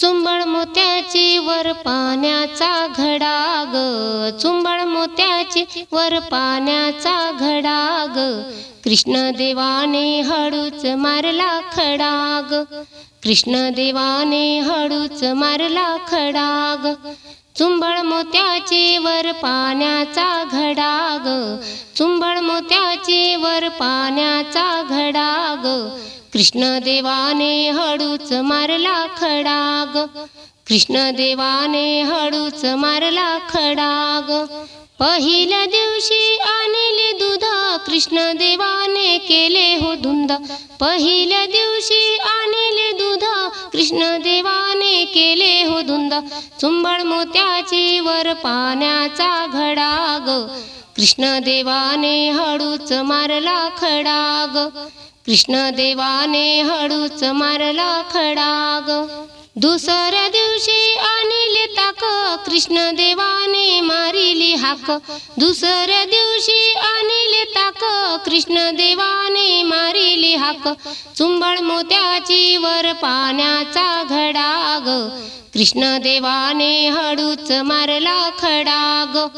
चुंबळ मोत्याची वर पाण्याचा घडाग. चुंबळ मोत्याची वर पाण्याचा घडाग. कृष्णदेवाने हळूच मारला खडाग. कृष्णदेवाने हळूच मारला खडाग. चुंबळ मोत्याची वर पाण्याचा घडाग. चुंबळ मोत्याची वर पाण्याचा घडाग. कृष्णदेवाने हळूच मारला खडाग. कृष्णदेवाने हळूच मारला खडाग. पहिल्या दिवशी आणले दूध कृष्णदेवाने केले हो धुंद. पहिल्या दिवशी आणले दूध कृष्णदेवाने केले हो धुंद. चुंबळ मोत्याची वर पाण्याचा घडाग. कृष्णदेवाने हळूच मारला खडाग. कृष्णदेवाने हळूच मारला खडाग. दुसऱ्या दिवशी आणले ताक कृष्णदेवाने मारिली हाक. दुसऱ्या दिवशी आणले ताक कृष्णदेवाने मारिली हाक. चुंबळ मोत्याची वर पाण्याचा घडाग. कृष्णदेवाने हळूच मारला खडाग.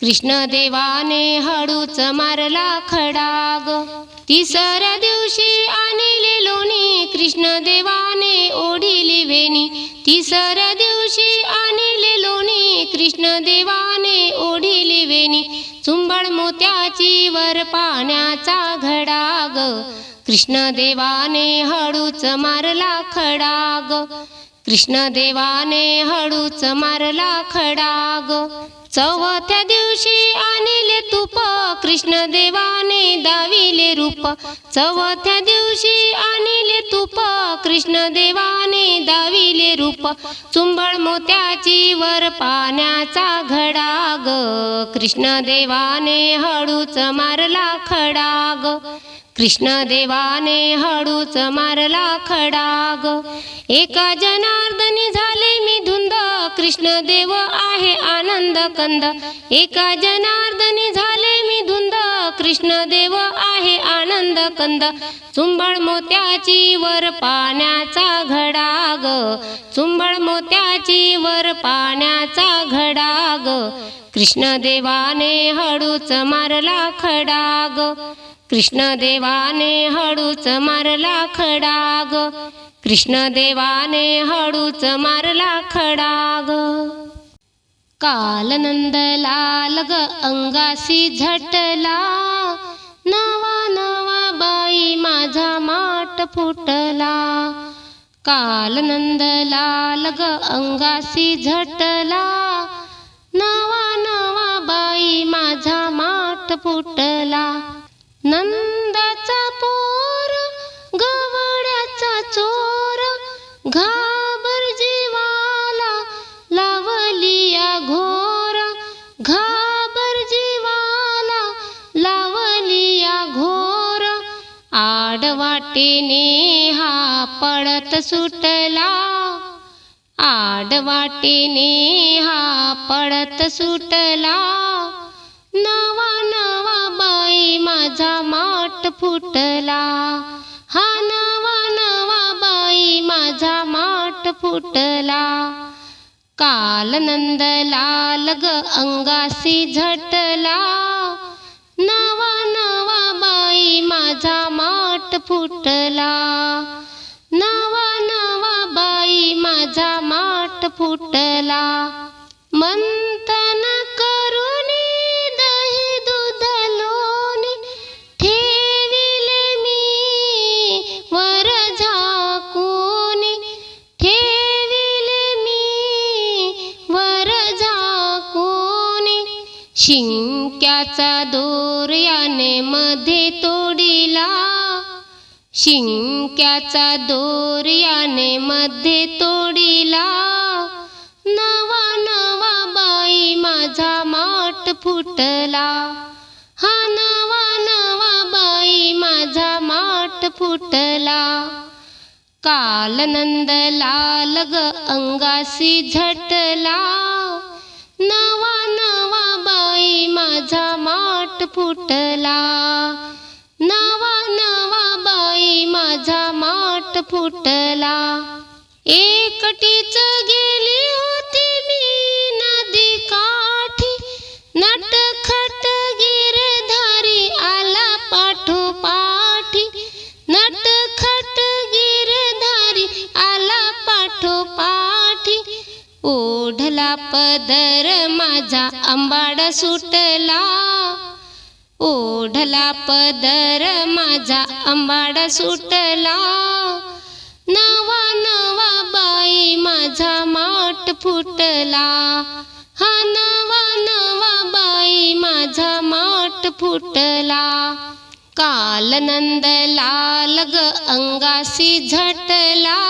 कृष्णदेवाने हळूच मारला खडाग. तिसऱ्या दिवशी आणले लोणी कृष्ण देवाने ओढिली वेणी. तिसऱ्या दिवशी आणले लोणी कृष्ण देवाने ओढिली वेणी. चुंबळ मोत्याची वर पाण्याचा घडाग. कृष्णदेवाने कृष्ण देवाने हळूच मारला खडाग. कृष्णदेवाने कृष्ण देवाने हळूच मारला खडाग. चौथ्या दिवशी आणले तुप. कृष्ण देवाने दाविले रूप. चौथ्या दिवशी आणले तुप. कृष्ण देवाने दाविले रूप. चुंबळ मोत्याची वर पाण्याचा घडाग. कृष्ण देवाने हळूच मारला खडाग. कृष्ण देवाने हळूच मारला खडाग. एका जनार्दनी झाले मी धुंद. कृष्ण देव आनंद कंद. एका जनार्दनी झाले मी धुंद. कृष्ण देव आहे आनंद कंद. चुंबळ मोत्याची वर पाण्याचा घडाग. चुंबळ मोत्याची वर पाण्याचा घडाग. कृष्णदेवाने कृष्ण देवाने हळूच मारला खडाग. कृष्णदेवाने कृष्ण देवाने हळूच मारला खडाग. कृष्णदेवाने कृष्ण देवाने हळूच मारला खडाग. ग काल लाल ग अंगासी झटला. नवा नवा बाई माझा माट फुटला. काल लाल ग अंगासी झटला. नवा नवा बाई माझा माट फुटला. नंदाचा पू आडवाटेने हा पळत सुटला. आडवाटेने हा पळत सुटला. नवा नवा बाई माझा माट फुटला. हा नवा नवा बाई माझा माट फुटला. काल नंदलाल ग अंगासी झटला. नवा बाई माझा माट फुटला. नवा नवा बाई माझा माट फुटला. मन शिंक्याचा दोर्याने मध्ये तोडिला. शिंक्याचा दोर्याने मध्ये तोडिला. नवा नवा बाई माझा माठ फुटला. हा नवा नवा बाई माझा माठ फुटला. कालनंद लाल ग अंगासी झटला. नवा माझा माट फुटला. नवा नवा बाई माझा माट फुटला. एकटीच गेली होती मी नदी काठी. नट ओढला पदर माझा आंबाड सुटला. ओढला पदर माझा आंबाड सुटला. नवा नवा बाई माझा माठ फुटला. हा नवा नवा बाई माझा माठ फुटला. काल नंद लाल ग अंगासी झटला.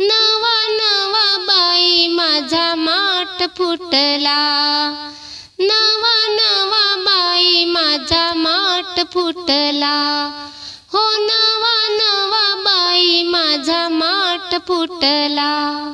नवा नवा बाई माझा माठ फुटला. नवा नवा बाई माझा माठ फुटला. हो नवा नवा बाई माझा माठ फुटला.